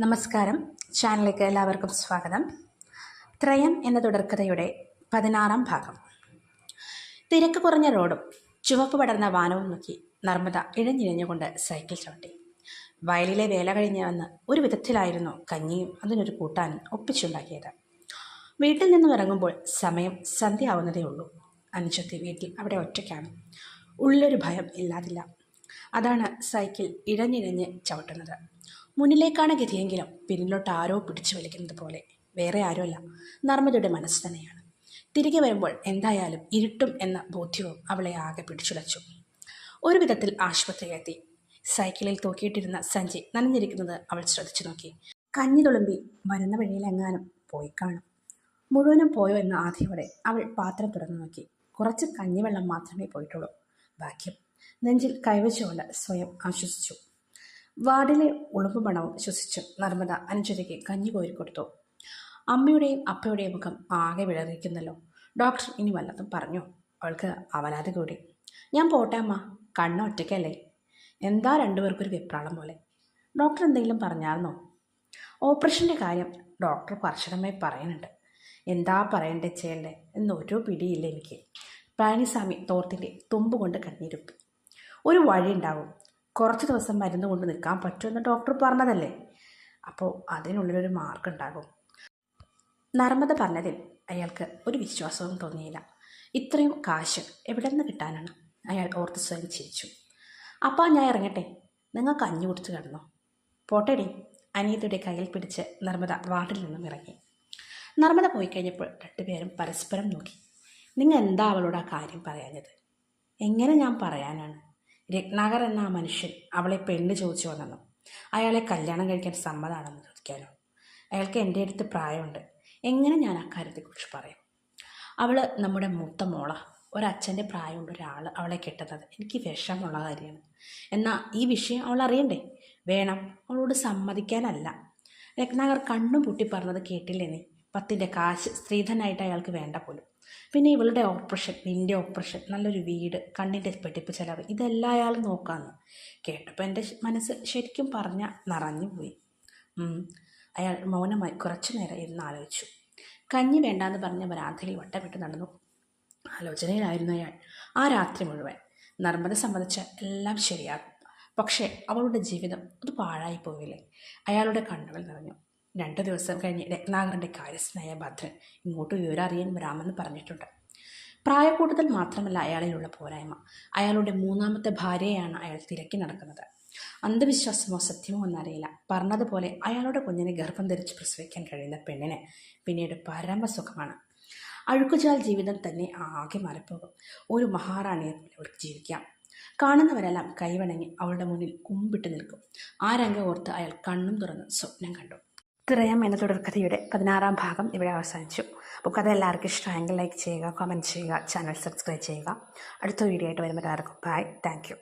നമസ്കാരം. ചാനലിലേക്ക് എല്ലാവർക്കും സ്വാഗതം. ത്രയം എന്ന തുടർക്കഥയുടെ പതിനാറാം ഭാഗം. തിരക്ക് കുറഞ്ഞ റോഡും ചുവപ്പ് പടർന്ന വാനവും നോക്കി നർമ്മദ ഇഴഞ്ഞിഴഞ്ഞുകൊണ്ട് സൈക്കിൾ ചവിട്ടി. വയലിലെ വേല കഴിഞ്ഞ് വന്ന് ഒരു വിധത്തിലായിരുന്നു കഞ്ഞിയും അതിനൊരു കൂട്ടാനും ഒപ്പിച്ചുണ്ടാക്കിയത്. വീട്ടിൽ നിന്നും ഇറങ്ങുമ്പോൾ സമയം സന്ധ്യ ആവുന്നതേ ഉള്ളൂ. അനുജത്തി വീട്ടിൽ അവിടെ ഒറ്റയ്ക്കാണ്. ഉള്ളൊരു ഭയം ഇല്ലാതില്ല. അതാണ് സൈക്കിൾ ഇഴഞ്ഞിഴഞ്ഞ് ചവിട്ടുന്നത്. മുന്നിലേക്കാണ് ഗതിയെങ്കിലും പിന്നിലോട്ട് ആരോ പിടിച്ചു വലിക്കുന്നത് പോലെ. വേറെ ആരുമല്ല. നർമ്മദയുടെ മനസ്സ് തന്നെയാണ്. തിരികെ വരുമ്പോൾ എന്തായാലും ഇരുട്ടും എന്ന ബോധ്യവും അവളെ ആകെ പിടിച്ചുലച്ചു. ഒരു വിധത്തിൽ ആശുപത്രിയിലെത്തി സൈക്കിളിൽ തൂക്കിയിട്ടിരുന്ന സഞ്ജയ് നനഞ്ഞിരിക്കുന്നത് അവൾ ശ്രദ്ധിച്ചു നോക്കി. കഞ്ഞി തുളുമ്പി വരുന്ന വഴിയിലെങ്ങാനും പോയി കാണും. മുഴുവനും പോയോ എന്ന ആധിയോടെ അവൾ പാത്രം തുറന്നു നോക്കി. കുറച്ച് കഞ്ഞിവെള്ളം മാത്രമേ പോയിട്ടുള്ളൂ. ബാക്കി നെഞ്ചിൽ കൈവച്ചുകൊണ്ട് സ്വയം ആശ്വസിച്ചു. വാർഡിലെ ഉളുമ്പ് മണവും ശ്വസിച്ച് നർമ്മദ അനുജതയ്ക്ക് കഞ്ഞി കോരി കൊടുത്തു. അമ്മയുടെയും അപ്പയുടെയും മുഖം ആകെ വിളറിയിക്കുന്നല്ലോ. ഡോക്ടർ ഇനി വല്ലതും പറഞ്ഞു? അവൾക്ക് അവലാതി കൂടി. ഞാൻ പോട്ടെ അമ്മ കണ്ണ് ഒറ്റയ്ക്കല്ലേ? എന്താ രണ്ടുപേർക്കൊരു വെപ്രാളം പോലെ? ഡോക്ടർ എന്തെങ്കിലും പറഞ്ഞായിരുന്നോ? ഓപ്പറേഷന്റെ കാര്യം ഡോക്ടർ കർശനമായി പറയുന്നുണ്ട്. എന്താ പറയണ്ടേ ചെയ്യണ്ടേ എന്നൊരു പിടിയില്ല എനിക്ക്. പഴനിസ്വാമി തോർത്തിന്റെ തുമ്പ് കൊണ്ട് കണ്ണീരുപ്പി ഒരു വഴി ഉണ്ടാവും. കുറച്ച് ദിവസം മരുന്ന് കൊണ്ട് നിൽക്കാൻ പറ്റുമെന്ന് ഡോക്ടർ പറഞ്ഞതല്ലേ? അപ്പോൾ അതിനുള്ളിലൊരു മാർക്ക് ഉണ്ടാകും നർമ്മദ പറഞ്ഞതിൽ അയാൾക്ക് ഒരു വിശ്വാസവും തോന്നിയില്ല. ഇത്രയും കാശ് എവിടെ നിന്ന് കിട്ടാനാണ്? അയാൾ ഓർത്ത് സ്വയം ചിരിച്ചു അപ്പോൾ ഞാൻ ഇറങ്ങട്ടെ. നിങ്ങൾ കഞ്ഞി കുടിച്ച് കിടന്നു. പോട്ടേടി. അനിയത്തിയുടെ കയ്യിൽ പിടിച്ച് നർമ്മദ വാർഡിൽ നിന്നും ഇറങ്ങി. നർമ്മദ പോയി കഴിഞ്ഞപ്പോൾ രണ്ടുപേരും പരസ്പരം നോക്കി. നിങ്ങൾ എന്താ അവളോട് ആ കാര്യം പറയാഞ്ഞത്? എങ്ങനെ ഞാൻ പറയാനാണ്? രത്നാകർ എന്ന ആ മനുഷ്യൻ അവളെ പെണ്ണ് ചോദിച്ചു വന്നെന്നോ അയാളെ കല്യാണം കഴിക്കാൻ സമ്മതമാണെന്ന് ചോദിക്കാനോ? അയാൾക്ക് എന്റെ അടുത്ത് പ്രായമുണ്ട്. എങ്ങനെ ഞാൻ ആ കാര്യത്തെക്കുറിച്ച് പറയും? അവൾ നമ്മുടെ മൂത്ത മോള. ഒരച്ഛന്റെ പ്രായമുള്ള ഒരാൾ അവളെ കെട്ടുന്നത് എനിക്ക് വിഷമമുള്ള കാര്യമാണ്. എന്നാൽ ഈ വിഷയം അവൾ അറിയണ്ടേ? വേണം. അവളോട് സമ്മതിക്കാനല്ല. രത്നാകർ കണ്ണും പൂട്ടി പറഞ്ഞത് കേട്ടില്ലേ നീ? പത്തിന്റെ കാശ് സ്ത്രീധനായിട്ട് അയാൾക്ക് വേണ്ട പോലും. പിന്നെ ഇവളുടെ ഓപ്പറേഷൻ നിന്റെ ഓപ്പറേഷൻ നല്ലൊരു വീട് കണ്ണിന്റെ പെട്ടിപ്പ് ചിലവ് ഇതെല്ലാം അയാൾ നോക്കാമെന്ന് കേട്ടപ്പോൾ എന്റെ മനസ്സ് ശരിക്കും പറഞ്ഞ നിറഞ്ഞു പോയി. അയാൾ മൗനമായി കുറച്ചു നേരം ഇരുന്ന് ആലോചിച്ചു. കഞ്ഞി വേണ്ടാന്ന് പറഞ്ഞ വരാന്തയിൽ വട്ടമിട്ട് നടന്നു. ആലോചനയിലായിരുന്നു അയാൾ. ആ രാത്രി മുഴുവൻ നർമ്മദ സംബന്ധിച്ച എല്ലാം ശരിയാകും. പക്ഷേ അവളുടെ ജീവിതം അത് പാഴായി പോവില്ലേ? അയാളുടെ കണ്ണുകൾ നിറഞ്ഞു. രണ്ടു ദിവസം കഴിഞ്ഞ് രത്നാകരന്റെ കാര്യസ്ഥനായ ഭദ്രൻ ഇങ്ങോട്ട് വിവരം അറിയാൻ വരാമെന്ന് പറഞ്ഞിട്ടുണ്ട്. പ്രായക്കൂടുതൽ മാത്രമല്ല അയാളിലുള്ള പോരായ്മ. അയാളുടെ മൂന്നാമത്തെ ഭാര്യയാണ് അയാൾ തിരക്കി നടക്കുന്നത്. അന്ധവിശ്വാസമോ സത്യമോ എന്നറിയില്ല പറഞ്ഞതുപോലെ അയാളുടെ കുഞ്ഞിനെ ഗർഭം ധരിച്ച് പ്രസവിക്കാൻ കഴിയുന്ന പെണ്ണിന് പിന്നീട് പരമസുഖമാണ്. അഴുക്കുചാൽ ജീവിതം തന്നെ ആകെ മറിപ്പോകും. ഒരു മഹാറാണിയെ പോലെ അവൾക്ക് ജീവിക്കാം. കാണുന്നവരെല്ലാം കൈവണങ്ങി അവളുടെ മുന്നിൽ കുമ്പിട്ട് നിൽക്കും. ആ രംഗം ഓർത്ത് അയാൾ കണ്ണും തുറന്ന് സ്വപ്നം കണ്ടു. തിറയം എന്ന തുടർക്കഥയുടെ പതിനാറാം ഭാഗം ഇവിടെ അവസാനിച്ചു. അപ്പോൾ കഥ എല്ലാവർക്കും ഇഷ്ടമായെങ്കിൽ ലൈക്ക് ചെയ്യുക കമന്റ് ചെയ്യുക ചാനൽ സബ്സ്ക്രൈബ് ചെയ്യുക. അടുത്ത വീഡിയോ ആയിട്ട് വരുമ്പോൾ എല്ലാവർക്കും ബൈ താങ്ക്